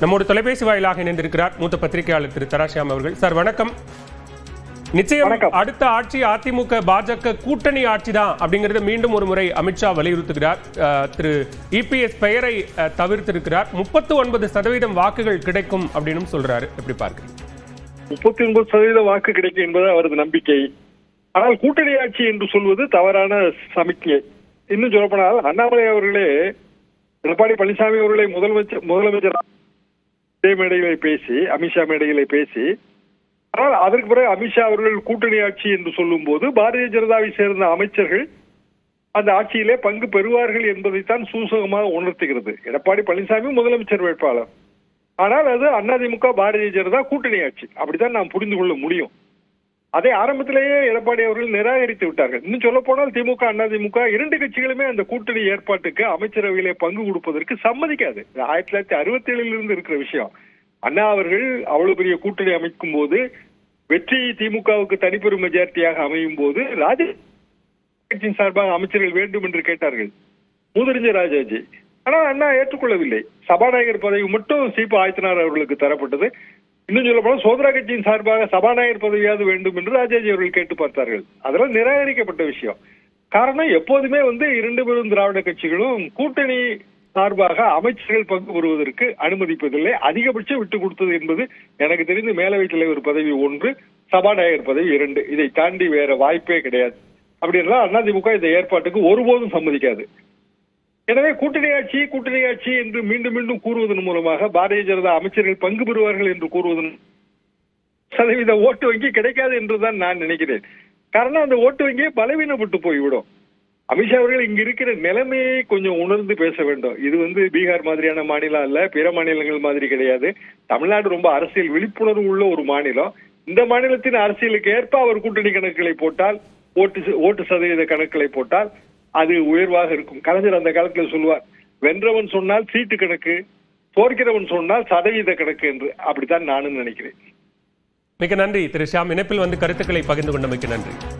நம்மோடு தொலைபேசி வாயிலாக இணைந்திருக்கிறார் மூத்த பத்திரிகையாளர் திரு தராசியாம் அவர்கள். சார் வணக்கம். நிச்சயம். அடுத்த ஆட்சி அதிமுக பாஜக கூட்டணி ஆட்சி தான் அப்படிங்கறத மீண்டும் ஒரு முறை அமித்ஷா வலியுறுத்துகிறார். திரு இபிஎஸ் பெயரை தவிர்த்திருக்கிறார். முப்பத்து ஒன்பது சதவீதம் வாக்குகள் கிடைக்கும் அப்படின்னு சொல்றாரு. எப்படி பார்க்கிறீங்க? முப்பத்தி ஒன்பது சதவீத வாக்கு கிடைக்கும் என்பது அவரது நம்பிக்கை. ஆனால் கூட்டணி ஆட்சி என்று சொல்வது தவறான சமிக்ஞை இன்னும் சொல்லப்போனால் அண்ணாமலை அவர்களே எடப்பாடி பழனிசாமி அவர்களை முதலமைச்சர் முதலமைச்சர் இதே மேடைகளை பேசி அமித்ஷா மேடைகளை பேசி ஆனால் அதற்கு பிறகு அமித்ஷா அவர்கள் கூட்டணி ஆட்சி என்று சொல்லும் போது பாரதிய ஜனதாவை சேர்ந்த அமைச்சர்கள் அந்த ஆட்சியிலே பங்கு பெறுவார்கள் என்பதைத்தான் சூசகமாக உணர்த்துகிறது. எடப்பாடி பழனிசாமி முதலமைச்சர் வேட்பாளர். ஆனால் அது அதிமுக பாரதிய ஜனதா கூட்டணி ஆட்சி. அப்படித்தான் நாம் புரிந்து கொள்ள முடியும். அதை ஆரம்பத்திலேயே எடப்பாடி அவர்கள் நிராகரித்து விட்டார்கள். இன்னும் சொல்ல போனால் திமுக அதிமுக இரண்டு கட்சிகளுமே அந்த கூட்டணி ஏற்பாட்டுக்கு அமைச்சரவையிலே பங்கு கொடுப்பதற்கு சம்மதிக்காது. ஆயிரத்தி தொள்ளாயிரத்தி அறுபத்தி ஏழுல இருந்து இருக்கிற விஷயம். அண்ணா அவர்கள் அவ்வளவு பெரிய கூட்டணி அமைக்கும் போது வெற்றி திமுகவுக்கு தனிப்பெரும் மெஜாரிட்டியாக அமையும் போது ராஜ கட்சியின் சார்பாக அமைச்சர்கள் வேண்டும் என்று கேட்டார்கள். மூதறிஞர் ராஜாஜி. ஆனால் அண்ணா ஏற்றுக்கொள்ளவில்லை. சபாநாயகர் பதவி மட்டும் சீபா ஆயத்தனார் அவர்களுக்கு தரப்பட்டது. இன்னும் சொல்ல போனால் சோதரா கட்சியின் சார்பாக சபாநாயகர் பதவியாவது வேண்டும் என்று ராஜாஜி அவர்கள் கேட்டு பார்த்தார்கள். அதெல்லாம் நிராகரிக்கப்பட்ட விஷயம். காரணம் எப்போதுமே வந்து இரண்டு பெரும் திராவிட கட்சிகளும் கூட்டணி சார்பாக அமைச்சர்கள் பங்கு பெறுவதற்கு அனுமதிப்பதில்லை. அதிகபட்சம் விட்டு கொடுத்தது என்பது எனக்கு தெரிந்து மேலவைத் தலைவர் பதவி ஒன்று சபாநாயகர் பதவி இரண்டு. இதை தாண்டி வேற வாய்ப்பே கிடையாது. அப்படி இருந்தால் அதிமுக இந்த ஏற்பாட்டுக்கு ஒருபோதும் சம்மதிக்காது. எனவே கூட்டணி ஆட்சி கூட்டணி ஆட்சி என்று மீண்டும் மீண்டும் கூறுவதன் மூலமாக பாரதிய ஜனதா அமைச்சர்கள் பங்கு பெறுவார்கள் என்று கூறுவதன் சதவீத ஓட்டு வங்கி கிடைக்காது என்றுதான் நான் நினைக்கிறேன். காரணம் அந்த ஓட்டு வங்கியே பலவீனப்பட்டு போய்விடும். அமித்ஷா அவர்கள் இங்க இருக்கிற நிலைமையை கொஞ்சம் உணர்ந்து பேச வேண்டும். இது வந்து பீகார் மாதிரியான மாநிலம் அல்ல பிற மாநிலங்கள் மாதிரி கிடையாது. தமிழ்நாடு ரொம்ப அரசியல் விழிப்புணர்வு உள்ள ஒரு மாநிலம். இந்த மாநிலத்தின் அரசியலுக்கு ஏற்ப அவர் கூட்டணி கணக்குகளை போட்டால் ஓட்டு ஓட்டு சதவீத கணக்குகளை போட்டால் அது உயர்வாக இருக்கும். கலைஞர் அந்த காலத்தில் சொல்லுவார் வென்றவன் சொன்னால் சீட்டு கணக்கு தோற்கிறவன் சொன்னால் சதவீத கணக்கு என்று. அப்படித்தான் நானும் நினைக்கிறேன். மிக நன்றி திரு ஷியாம். இணைப்பில் வந்து கருத்துக்களை பகிர்ந்து கொண்டமைக்கு நன்றி.